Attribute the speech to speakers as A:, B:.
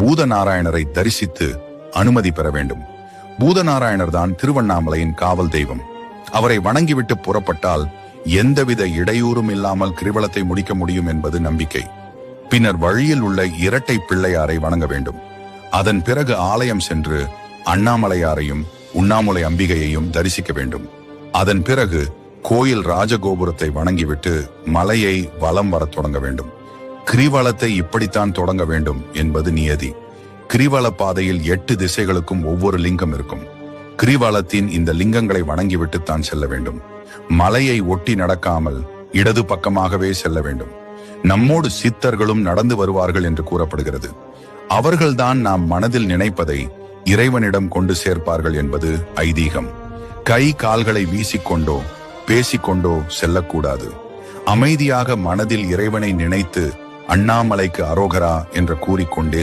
A: பூதநாராயணரை தரிசித்து அனுமதி பெற வேண்டும். பூதநாராயணர் தான் திருவண்ணாமலையின் காவல் தெய்வம். அவரை வணங்கிவிட்டு புறப்பட்டால் எந்தவித இடையூறும் இல்லாமல் கிரிவலத்தை முடிக்க முடியும் என்பது நம்பிக்கை. பின்னர் வழியில் உள்ள இரட்டை பிள்ளையாரை வணங்க வேண்டும். அதன் பிறகு ஆலயம் சென்று அண்ணாமலையாரையும் உண்ணாமலை அம்பிகையையும் தரிசிக்க வேண்டும். அதன் பிறகு கோயில் ராஜகோபுரத்தை வணங்கிவிட்டு மலையை வலம் வரத் தொடங்க வேண்டும். கிரிவலத்தை இப்படித்தான் தொடங்க வேண்டும் என்பது நியதி. கிரிவல பாதையில் எட்டு திசைகளுக்கும் ஒவ்வொரு லிங்கம் இருக்கும். கிரிவலத்தின் இந்த லிங்கங்களை வணங்கிவிட்டு தான் செல்ல வேண்டும். மலையை ஒட்டி நடக்காமல் இடது பக்கமாகவே செல்ல வேண்டும். நம்மோடு சித்தர்களும் நடந்து வருவார்கள் என்று கூறப்படுகிறது. அவர்கள்தான் நாம் மனதில் நினைப்பதை இறைவனிடம் கொண்டு சேர்ப்பார்கள் என்பது ஐதீகம். கை கால்களை வீசிக்கொண்டோ பேசிக்கொண்டோ செல்லக்கூடாது. அமைதியாக மனதில் இறைவனை நினைத்து அண்ணாமலைக்கு அரோகரா என்று கூறிக்கொண்டே